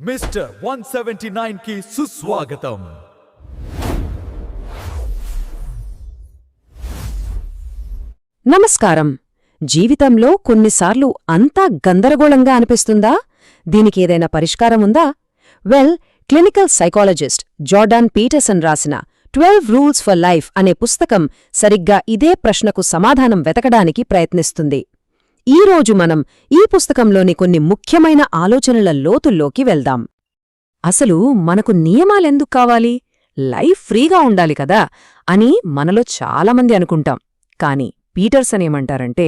Mister one seventy నైన్కి సుస్వాగతం. నమస్కారం. జీవితంలో కొన్నిసార్లు అంతా గందరగోళంగా అనిపిస్తుందా? దీనికి ఏదైనా పరిష్కారం ఉందా? Well clinical psychologist Jordan Peterson రాసిన ట్వెల్వ్ రూల్స్ ఫర్ లైఫ్ అనే పుస్తకం సరిగ్గా ఇదే ప్రశ్నకు సమాధానం వెతకడానికి ప్రయత్నిస్తుంది. ఈ రోజు మనం ఈ పుస్తకంలోని కొన్ని ముఖ్యమైన ఆలోచనల లోతుల్లోకి వెళ్దాం. అసలు మనకు నియమాలెందుకు కావాలి? లైఫ్ ఫ్రీగా ఉండాలి కదా అని మనలో చాలామంది అనుకుంటాం. కాని పీటర్సన్ ఏమంటారంటే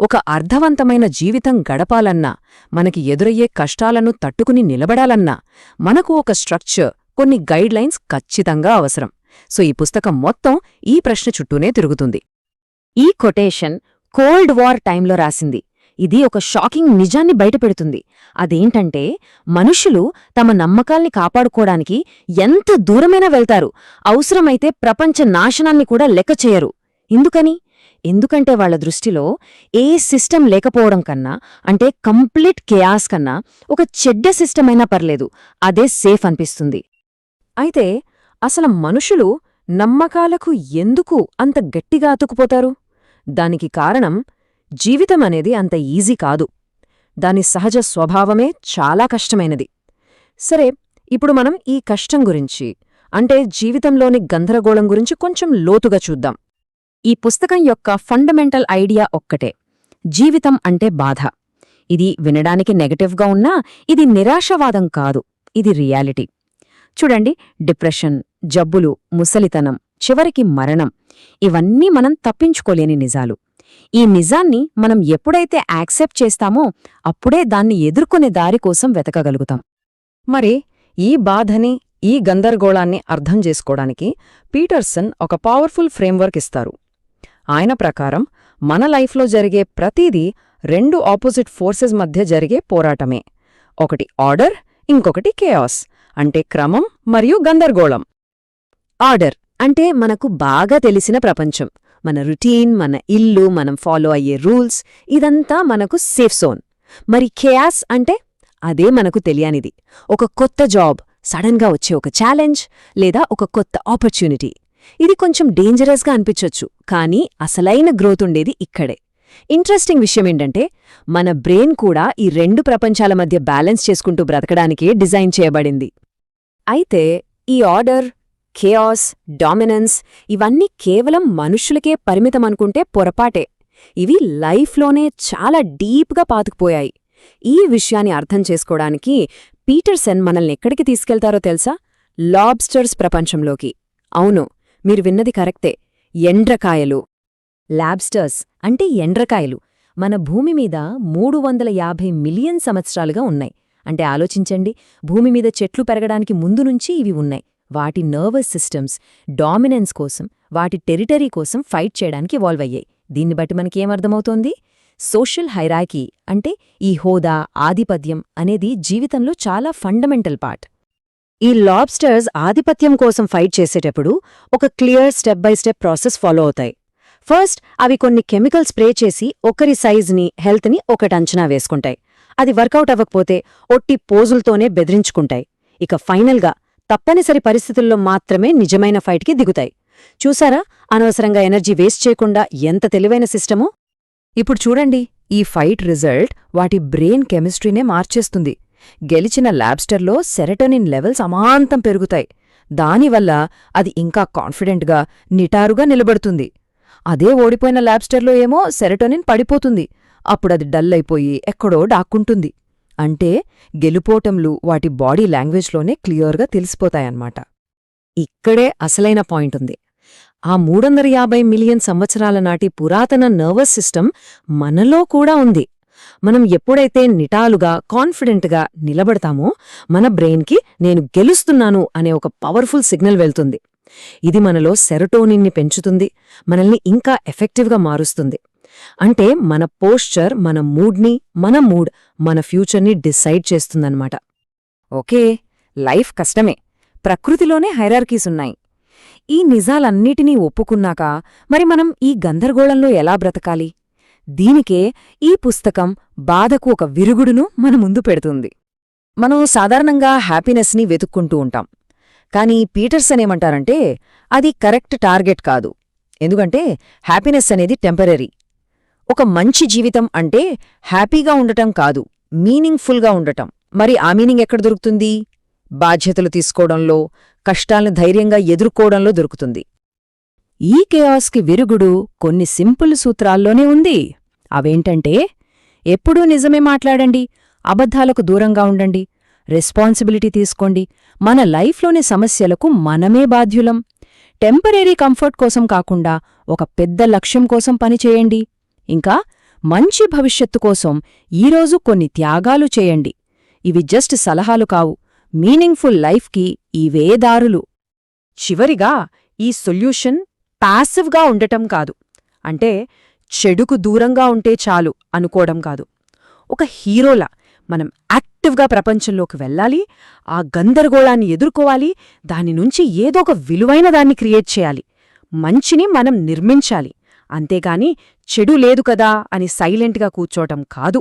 ఒక అర్థవంతమైన జీవితం గడపాలన్నా మనకి ఎదురయ్యే కష్టాలను తట్టుకుని నిలబడాలన్నా మనకు ఒక స్ట్రక్చర్ కొన్ని గైడ్లైన్స్ ఖచ్చితంగా అవసరం. సో ఈ పుస్తకం మొత్తం ఈ ప్రశ్న చుట్టూనే తిరుగుతుంది. ఈ కొటేషన్ కోల్డ్ వార్ టైంలో రాసింది. ఇది ఒక షాకింగ్ నిజాన్ని బయటపెడుతుంది. అదేంటంటే మనుషులు తమ నమ్మకాల్ని కాపాడుకోవడానికి ఎంత దూరమైనా వెళ్తారు. అవసరమైతే ప్రపంచ నాశనాన్ని కూడా లెక్క చేయరు. ఎందుకని? ఎందుకంటే వాళ్ళ దృష్టిలో ఏ సిస్టమ్ లేకపోవడం కన్నా అంటే కంప్లీట్ కేయాస్ కన్నా ఒక చెడ్డ సిస్టమ్ అయినా పర్లేదు. అదే సేఫ్ అనిపిస్తుంది. అయితే అసలు మనుషులు నమ్మకాలకు ఎందుకు అంత గట్టిగా అతుకుపోతారు దానికి కారణం జీవితం అనేది అంత ఈజీ కాదు. దాని సహజ స్వభావమే చాలా కష్టమైనది. సరే ఇప్పుడు మనం ఈ కష్టం గురించి అంటే జీవితంలోని గందరగోళం గురించి కొంచెం లోతుగా చూద్దాం. ఈ పుస్తకం యొక్క ఫండమెంటల్ ఐడియా ఒక్కటే జీవితం అంటే బాధ. ఇది వినడానికి నెగటివ్గా ఉన్నా ఇది నిరాశవాదం కాదు ఇది రియాలిటీ. చూడండి డిప్రెషన్ జబ్బులు ముసలితనం చివరికి మరణం ఇవన్నీ మనం తప్పించుకోలేని నిజాలు. ఈ నిజాన్ని మనం ఎప్పుడైతే యాక్సెప్ట్ చేస్తామో అప్పుడే దాన్ని ఎదుర్కొనే దారి కోసం వెతకగలుగుతాం. మరి ఈ బాధని ఈ గందరగోళాన్ని అర్థం చేసుకోవడానికి పీటర్సన్ ఒక పవర్ఫుల్ ఫ్రేమ్వర్క్ ఇస్తారు. ఆయన ప్రకారం మన లైఫ్లో జరిగే ప్రతిదీ రెండు ఆపోజిట్ ఫోర్సెస్ మధ్య జరిగే పోరాటమే. ఒకటి ఆర్డర్ ఇంకొకటి కేయాస్ అంటే క్రమం మరియు గందరగోళం. ఆర్డర్ అంటే మనకు బాగా తెలిసిన ప్రపంచం. మన రుటీన్ మన ఇల్లు మనం ఫాలో అయ్యే రూల్స్ ఇదంతా మనకు సేఫ్ జోన్ మరి కేయాస్ అంటే అదే మనకు తెలియనిది. ఒక కొత్త జాబ్ సడన్గా వచ్చే ఒక ఛాలెంజ్ లేదా ఒక కొత్త ఆపర్చునిటీ ఇది కొంచెం డేంజరస్గా అనిపించొచ్చు కానీ అసలైన గ్రోత్ ఉండేది ఇక్కడే. ఇంట్రెస్టింగ్ విషయం ఏంటంటే మన బ్రెయిన్ కూడా ఈ రెండు ప్రపంచాల మధ్య బ్యాలెన్స్ చేసుకుంటూ బ్రతకడానికే డిజైన్ చేయబడింది. అయితే ఈ ఆర్డర్ కేయాస్ డామినెన్స్ ఇవన్నీ కేవలం మనుష్యులకే పరిమితమనుకుంటే పొరపాటే. ఇవి లైఫ్లోనే చాలా డీప్గా పాతుకుపోయాయి. ఈ విషయాన్ని అర్థం చేసుకోవడానికి పీటర్సన్ మనల్ని ఎక్కడికి తీసుకెళ్తారో తెలుసా? లాబ్స్టర్స్ ప్రపంచంలోకి. అవును మీరు విన్నది కరెక్టే. ఎండ్రకాయలు. లాబ్స్టర్స్ అంటే ఎండ్రకాయలు. మన భూమి మీద మూడు వందల యాభై మిలియన్ సంవత్సరాలుగా ఉన్నాయి. అంటే ఆలోచించండి భూమి మీద చెట్లు పెరగడానికి ముందు నుంచి ఇవి ఉన్నాయి. వాటి నర్వస్ సిస్టమ్స్ డామినెన్స్ కోసం వాటి టెరిటరీ కోసం ఫైట్ చేయడానికి వాల్వ్ అయ్యాయి. దీన్ని బట్టి మనకేమర్థమవుతోంది సోషల్ హైరాకీ అంటే ఈ హోదా ఆధిపత్యం అనేది జీవితంలో చాలా ఫండమెంటల్ పార్ట్ ఈ లాబ్స్టర్స్ ఆధిపత్యం కోసం ఫైట్ చేసేటప్పుడు ఒక clear step by step process follow అవుతాయి. ఫస్ట్ అవి కొన్ని కెమికల్ స్ప్రే చేసి ఒకరి సైజ్ని హెల్త్ని ఒకటి అంచనా వేసుకుంటాయి. అది వర్కౌట్ అవ్వకపోతే ఒట్టి పోజులతోనే బెదిరించుకుంటాయి. ఇక ఫైనల్గా తప్పనిసరి పరిస్థితుల్లో మాత్రమే నిజమైన ఫైట్కి దిగుతాయి. చూసారా? అనవసరంగా ఎనర్జీ వేస్ట్ చేయకుండా ఎంత తెలివైన సిస్టమో? ఇప్పుడు చూడండి ఈ ఫైట్ రిజల్ట్ వాటి బ్రెయిన్ కెమిస్ట్రీనే మార్చేస్తుంది. గెలిచిన ల్యాబ్స్టర్లో సెరటోనిన్ లెవెల్స్ అమాంతం పెరుగుతాయి. దానివల్ల అది ఇంకా కాన్ఫిడెంట్గా నిటారుగా నిలబడుతుంది. అదే ఓడిపోయిన ల్యాబ్స్టర్లో ఏమో సెరటోనిన్ పడిపోతుంది. అప్పుడది డల్ అయిపోయి ఎక్కడో డాక్కుంటుంది. అంటే గెలుపోటంలు వాటి బాడీ లాంగ్వేజ్లోనే క్లియర్గా తెలిసిపోతాయన్నమాట. ఇక్కడే అసలైన పాయింట్ ఉంది. ఆ మూడొందల యాభై మిలియన్ సంవత్సరాల నాటి పురాతన నర్వస్ సిస్టమ్ మనలో కూడా ఉంది. మనం ఎప్పుడైతే నిటాలుగా కాన్ఫిడెంట్గా నిలబడతామో మన బ్రెయిన్కి నేను గెలుస్తున్నాను అనే ఒక పవర్ఫుల్ సిగ్నల్ వెళ్తుంది. ఇది మనలో సెరటోనిన్ని పెంచుతుంది మనల్ని ఇంకా ఎఫెక్టివ్గా మారుస్తుంది. అంటే మన పోస్చర్ మన మూడ్ని మన మూడ్ మన ఫ్యూచర్ని డిసైడ్ చేస్తుందన్నమాట. ఓకే లైఫ్ కష్టమే. ప్రకృతిలోనే హైరార్కీస్ ఉన్నాయి. ఈ నిజాలన్నిటినీ ఒప్పుకున్నాక మరి మనం ఈ గందరగోళంలో ఎలా బ్రతకాలి? దీనికే ఈ పుస్తకం బాధకు ఒక విరుగుడును మన ముందు పెడుతుంది. మనం సాధారణంగా హ్యాపీనెస్ని వెతుక్కుంటూ ఉంటాం. కానీ పీటర్సన్ ఏమంటారంటే అది కరెక్ట్ టార్గెట్ కాదు. ఎందుకంటే హ్యాపీనెస్ అనేది టెంపరరీ ఒక మంచి జీవితం అంటే హ్యాపీగా ఉండటం కాదు మీనింగ్ఫుల్గా ఉండటం. మరి ఆ మీనింగ్ ఎక్కడ దొరుకుతుంది? బాధ్యతలు తీసుకోవడంలో కష్టాలను ధైర్యంగా ఎదుర్కోవడంలో దొరుకుతుంది. ఈ కేయాస్కి విరుగుడు కొన్ని సింపుల్ సూత్రాల్లోనే ఉంది. అవేంటంటే ఎప్పుడూ నిజమే మాట్లాడండి అబద్ధాలకు దూరంగా ఉండండి రెస్పాన్సిబిలిటీ తీసుకోండి. మన లైఫ్లోని సమస్యలకు మనమే బాధ్యులం. టెంపరీ కంఫర్ట్ కోసం కాకుండా ఒక పెద్ద లక్ష్యం కోసం పనిచేయండి ఇంకా మంచి భవిష్యత్తు కోసం ఈరోజు కొన్ని త్యాగాలు చేయండి. ఇవి జస్ట్ సలహాలు కావు. మీనింగ్ఫుల్ లైఫ్కి ఇవే దారులు. చివరిగా ఈ సొల్యూషన్ ప్యాసివ్గా ఉండటం కాదు. అంటే చెడుకు దూరంగా ఉంటే చాలు అనుకోవడం కాదు. ఒక హీరోలా మనం యాక్టివ్గా ప్రపంచంలోకి వెళ్ళాలి ఆ గందరగోళాన్ని ఎదుర్కోవాలి దాని నుంచి ఏదో ఒక విలువైన దాన్ని క్రియేట్ చేయాలి. మంచిని మనం నిర్మించాలి. అంతేగాని చెడు లేదు కదా అని సైలెంట్గా కూర్చోటం కాదు.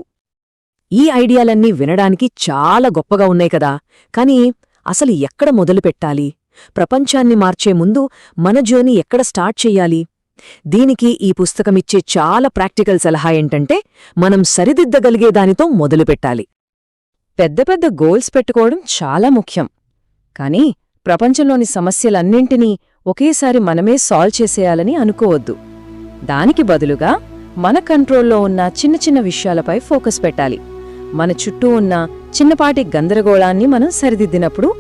ఈ ఐడియాలన్నీ వినడానికి చాలా గొప్పగా ఉన్నాయి కదా. కానీ అసలు ఎక్కడ మొదలుపెట్టాలి ప్రపంచాన్ని మార్చే ముందు మన జర్నీ ఎక్కడ స్టార్ట్ చెయ్యాలి దీనికి ఈ పుస్తకమిచ్చే చాలా ప్రాక్టికల్ సలహా ఏంటంటే మనం సరిదిద్దగలిగే దానితో మొదలుపెట్టాలి పెద్ద పెద్ద గోల్స్ పెట్టుకోవడం చాలా ముఖ్యం. కానీ ప్రపంచంలోని సమస్యలన్నింటినీ ఒకేసారి మనమే సాల్వ్ చేసేయాలని అనుకోవద్దు. దానికి బదులుగా మన కంట్రోల్లో ఉన్న చిన్న చిన్న విషయాలపై ఫోకస్ పెట్టాలి. మన చుట్టూ ఉన్న చిన్నపాటి గందరగోళాన్ని మనం సరిదిద్దినప్పుడు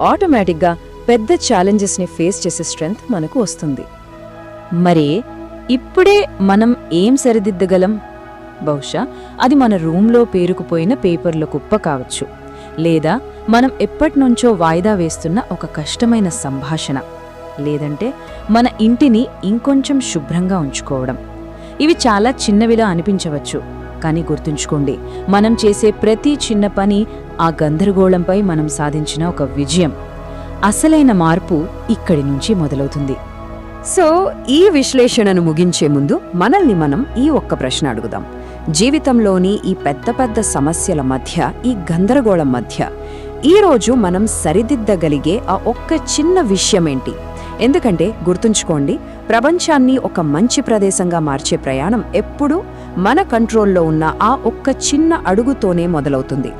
ఆటోమేటిక్గా పెద్ద ఛాలెంజెస్ని ఫేస్ చేసే స్ట్రెంగ్త్ మనకు వస్తుంది. మరి ఇప్పుడే మనం ఏం సరిదిద్దగలం? బహుశా అది మన రూమ్లో పేరుకుపోయిన పేపర్ల కుప్ప కావచ్చు. లేదా మనం ఎప్పటినుంచో వాయిదా వేస్తున్న ఒక కష్టమైన సంభాషణ. లేదంటే మన ఇంటిని ఇంకొంచెం శుభ్రంగా ఉంచుకోవడం. ఇవి చాలా చిన్నవిలా అనిపించవచ్చు కానీ గుర్తుంచుకోండి మనం చేసే ప్రతి చిన్న పని ఆ గందరగోళంపై మనం సాధించిన ఒక విజయం. అసలైన మార్పు ఇక్కడి నుంచి మొదలవుతుంది. సో ఈ విశ్లేషణను ముగించే ముందు మనల్ని మనం ఈ ఒక్క ప్రశ్న అడుగుదాం. జీవితంలోని ఈ పెద్ద పెద్ద సమస్యల మధ్య ఈ గందరగోళం మధ్య ఈరోజు మనం సరిదిద్దగలిగే ఆ ఒక్క చిన్న విషయమేంటి? ఎందుకంటే గుర్తుంచుకోండి ప్రపంచాన్ని ఒక మంచి ప్రదేశంగా మార్చే ప్రయాణం ఎప్పుడూ మన కంట్రోల్లో ఉన్న ఆ ఒక్క చిన్న అడుగుతోనే మొదలవుతుంది.